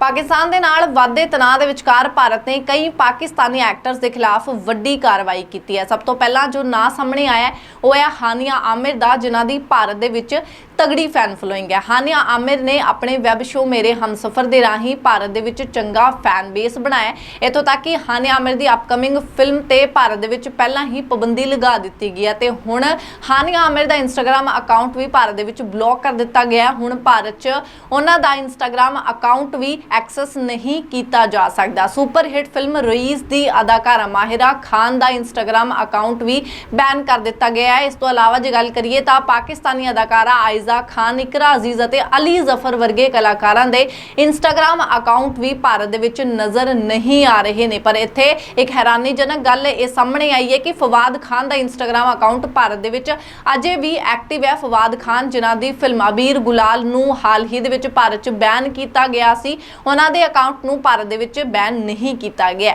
ਪਾਕਿਸਤਾਨ ਦੇ ਨਾਲ ਵਾਧੇ ਤਣਾਅ ਦੇ ਵਿਚਕਾਰ ਭਾਰਤ ਨੇ ਕਈ ਪਾਕਿਸਤਾਨੀ ਐਕਟਰਸ ਦੇ ਖਿਲਾਫ ਵੱਡੀ ਕਾਰਵਾਈ ਕੀਤੀ ਹੈ। ਸਭ ਤੋਂ ਪਹਿਲਾਂ ਜੋ ਨਾਂ ਸਾਹਮਣੇ ਆਇਆ ਉਹ ਹੈ ਹਾਨੀਆ ਆਮਿਰ ਦਾ, ਜਿਨ੍ਹਾਂ ਦੀ ਭਾਰਤ ਦੇ ਵਿੱਚ ਤਗੜੀ ਫੈਨ ਫਲੋਇੰਗ ਹੈ। ਹਾਨੀਆ ਆਮਿਰ ਨੇ ਆਪਣੇ ਵੈਬ ਸ਼ੋ ਮੇਰੇ ਹਮਸਫਰ ਦੇ ਰਾਹੀਂ ਭਾਰਤ ਦੇ ਵਿੱਚ ਚੰਗਾ ਫੈਨ ਬੇਸ ਬਣਾਇਆ ਹੈ। ਇੱਥੋਂ ਤੱਕ ਕਿ ਹਾਨੀਆ ਆਮਿਰ ਦੀ ਅਪਕਮਿੰਗ ਫਿਲਮ ਤੇ ਭਾਰਤ ਦੇ ਵਿੱਚ ਪਹਿਲਾਂ ਹੀ ਪਾਬੰਦੀ ਲਗਾ ਦਿੱਤੀ ਗਈ ਹੈ ਤੇ ਹੁਣ ਹਾਨੀਆ ਆਮਿਰ ਦਾ ਇੰਸਟਾਗ੍ਰam ਅਕਾਊਂਟ ਵੀ ਭਾਰਤ ਦੇ ਵਿੱਚ ਬਲੌਕ ਕਰ ਦਿੱਤਾ ਗਿਆ ਹੁਣ ਭਾਰਤ 'ਚ ਉਹਨਾਂ ਦਾ ਇੰਸਟਾਗ੍ਰam ਅਕਾਊਂਟ ਵੀ ਐਕਸੈਸ ਨਹੀਂ ਕੀਤਾ ਜਾ ਸਕਦਾ। ਸੁਪਰ ਹਿੱਟ ਫਿਲਮ ਰਈਸ ਦੀ ਅਦਾਕਾਰਾ ਮਾਹਿਰਾ ਖਾਨ ਦਾ ਇੰਸਟਾਗ੍ਰam ਅਕਾਊਂਟ ਵੀ ਬੈਨ ਕਰ ਦਿੱਤਾ ਗਿਆ ਹੈ। ਇਸ ਤੋਂ ਇਲਾਵਾ ਜੇ ਗੱਲ ਕਰੀਏ ਤਾਂ ਪਾਕਿਸਤਾਨੀ ਅਦਾਕਾਰਾ ਆਇਜ਼ਾ ਖਾਨ, ਇਕਰਾ ਅਜ਼ੀਜ਼ ਅਤੇ ਅਲੀ ਜ਼ਫਰ ਵਰਗੇ ਕਲਾਕਾਰਾਂ ਦੇ ਇੰਸਟਾਗ੍ਰam ਅਕਾਊਂਟ ਵੀ ਭਾਰਤ ਦੇ ਵਿੱਚ ਨਜ਼ਰ ਨਹੀਂ ਆ ਰਹੇ ਨੇ। ਪਰ ਇੱਥੇ ਇੱਕ ਹੈਰਾਨੀਜਨਕ ਗੱਲ ਇਹ ਸਾਹਮਣੇ ਆਈ ਹੈ ਕਿ ਫਵਾਦ ਖਾਨ ਦਾ ਇੰਸਟਾਗ੍ਰam ਅਕਾਊਂਟ ਭਾਰਤ ਦੇ ਵਿੱਚ ਅਜੇ ਵੀ ਐਕਟਿਵ ਹੈ। ਫਵਾਦ ਖਾਨ, ਜਿਨ੍ਹਾਂ ਦੀ ਫਿਲਮ ਅਬੀਰ ਗੁਲਾਲ ਨੂੰ ਹਾਲ ਹੀ ਦੇ ਵਿੱਚ ਭਾਰਤ 'ਚ ਬੈਨ ਕੀਤਾ ਗਿਆ ਸੀ ਉਹਨਾਂ ਦੇ ਅਕਾਊਂਟ ਨੂੰ ਭਾਰਤ ਦੇ ਵਿੱਚ ਬੈਨ ਨਹੀਂ ਕੀਤਾ ਗਿਆ।